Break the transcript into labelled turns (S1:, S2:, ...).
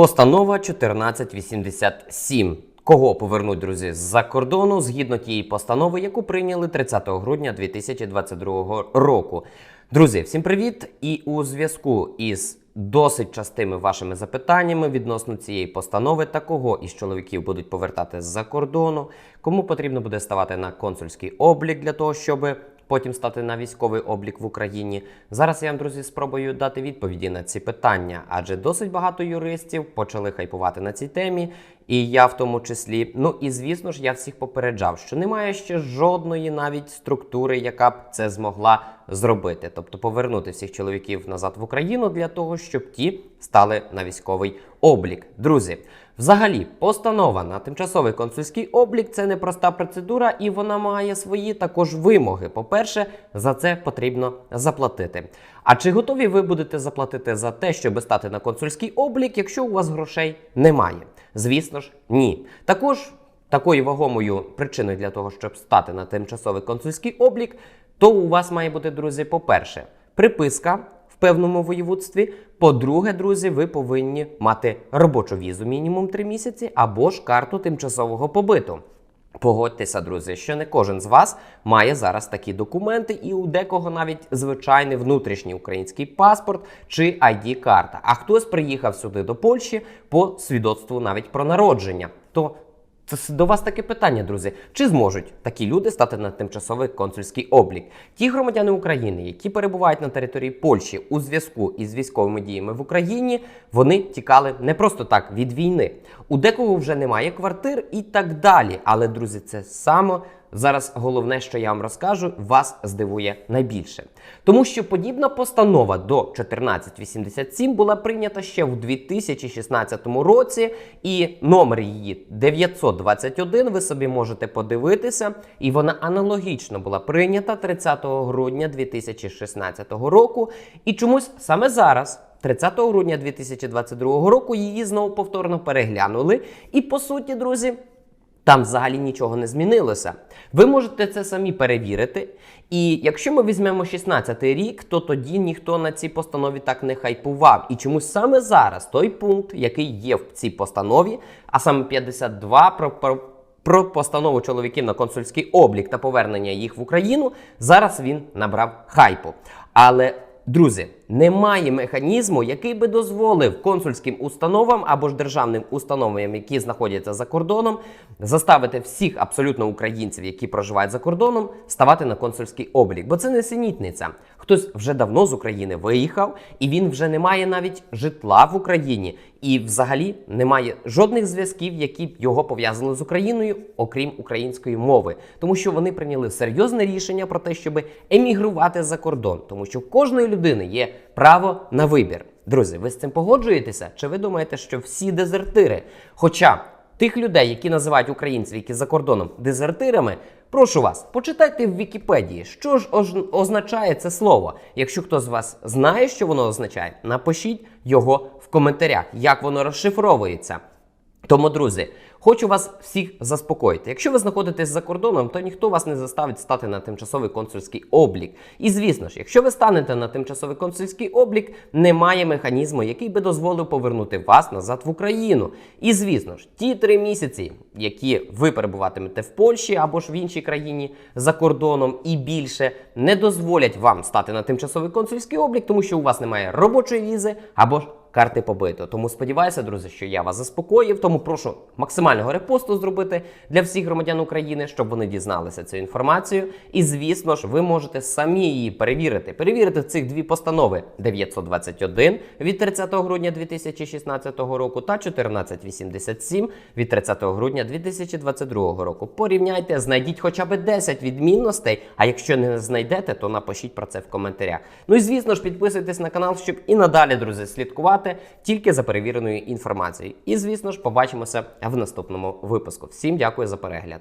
S1: Постанова 1487. Кого повернуть друзі з-за кордону згідно тієї постанови, яку прийняли 30 грудня 2022 року. Друзі, всім привіт! І у зв'язку із досить частими вашими запитаннями відносно цієї постанови та кого із чоловіків будуть повертати з-за кордону, кому потрібно буде ставати на консульський облік для того, щоб потім стати на військовий облік в Україні. Зараз я вам, друзі, спробую дати відповіді на ці питання, адже досить багато юристів почали хайпувати на цій темі, і я в тому числі. Ну і звісно ж, я всіх попереджав, що немає ще жодної навіть структури, яка б це змогла зробити, тобто повернути всіх чоловіків назад в Україну для того, щоб ті стали на військовий облік. Друзі. Взагалі, постанова на тимчасовий консульський облік це непроста процедура, і вона має свої також вимоги. По-перше, за це потрібно заплатити. А чи готові ви будете заплатити за те, щоб стати на консульський облік, якщо у вас грошей немає? Звісно ж, ні. Також такою вагомою причиною для того, щоб стати на тимчасовий консульський облік, то у вас має бути, друзі, по-перше, приписка в певному воєводстві. По-друге, друзі, ви повинні мати робочу візу мінімум 3 місяці або ж карту тимчасового побиту. Погодьтеся, друзі, що не кожен з вас має зараз такі документи, і у декого навіть звичайний внутрішній український паспорт чи id карта А хтось приїхав сюди до Польщі по свідоцтву навіть про народження. То це до вас таке питання, друзі. Чи зможуть такі люди стати на тимчасовий консульський облік? Ті громадяни України, які перебувають на території Польщі у зв'язку із військовими діями в Україні, вони тікали не просто так від війни. У декого вже немає квартир і так далі. Але, друзі, це саме зараз головне, що я вам розкажу, вас здивує найбільше. Тому що подібна постанова до 1487 була прийнята ще в 2016 році, і номер її 921 ви собі можете подивитися, і вона аналогічно була прийнята 30 грудня 2016 року. І чомусь саме зараз. 30 грудня 2022 року її знову повторно переглянули. І по суті, друзі, там взагалі нічого не змінилося. Ви можете це самі перевірити. І якщо ми візьмемо 16-й рік, то тоді ніхто на цій постанові так не хайпував. І чомусь саме зараз той пункт, який є в цій постанові, а саме 52 про. про про постанову чоловіків на консульський облік та повернення їх в Україну зараз він набрав хайпу. Але Друзі, немає механізму, який би дозволив консульським установам або ж державним установам, які знаходяться за кордоном, заставити всіх абсолютно українців, які проживають за кордоном, ставати на консульський облік. Бо це не синітниця. Хтось вже давно з України виїхав, і він вже не має навіть житла в Україні, і взагалі немає жодних зв'язків, які б його пов'язали з Україною, окрім української мови, тому що вони прийняли серйозне рішення про те, щоб емігрувати за кордон, тому що в кожної людини є право на вибір. Друзі, ви з цим погоджуєтеся? Чи ви думаєте, що всі дезертири? Хоча тих людей, які називають українців, які за кордоном дезертирами, прошу вас, почитайте в Вікіпедії, що ж означає це слово. Якщо хто з вас знає, що воно означає, напишіть його в коментарях, як воно розшифровується. Тому, друзі, хочу вас всіх заспокоїти. Якщо ви знаходитесь за кордоном, то ніхто вас не заставить стати на тимчасовий консульський облік. І звісно ж, якщо ви станете на тимчасовий консульський облік, немає механізму, який би дозволив повернути вас назад в Україну. І звісно ж, ті три місяці, які ви перебуватимете в Польщі або ж в іншій країні за кордоном, і більше не дозволять вам стати на тимчасовий консульський облік, тому що у вас немає робочої візи або ж карти побиту. Тому сподіваюся, друзі, що я вас заспокоїв. Тому прошу максимального репосту зробити для всіх громадян України, щоб вони дізналися цю інформацію. І звісно ж, ви можете самі її перевірити. Перевірити цих дві постанови: 921 від 30 грудня 2016 року та 1487 від 30 грудня 2022 року. Порівняйте, знайдіть хоча б 10 відмінностей. А якщо не знайдете, то напишіть про це в коментарях. Ну і звісно ж, підписуйтесь на канал, щоб і надалі, друзі, слідкувати тільки за перевіреною інформацією. І звісно ж, побачимося в наступному випуску. Всім дякую за перегляд.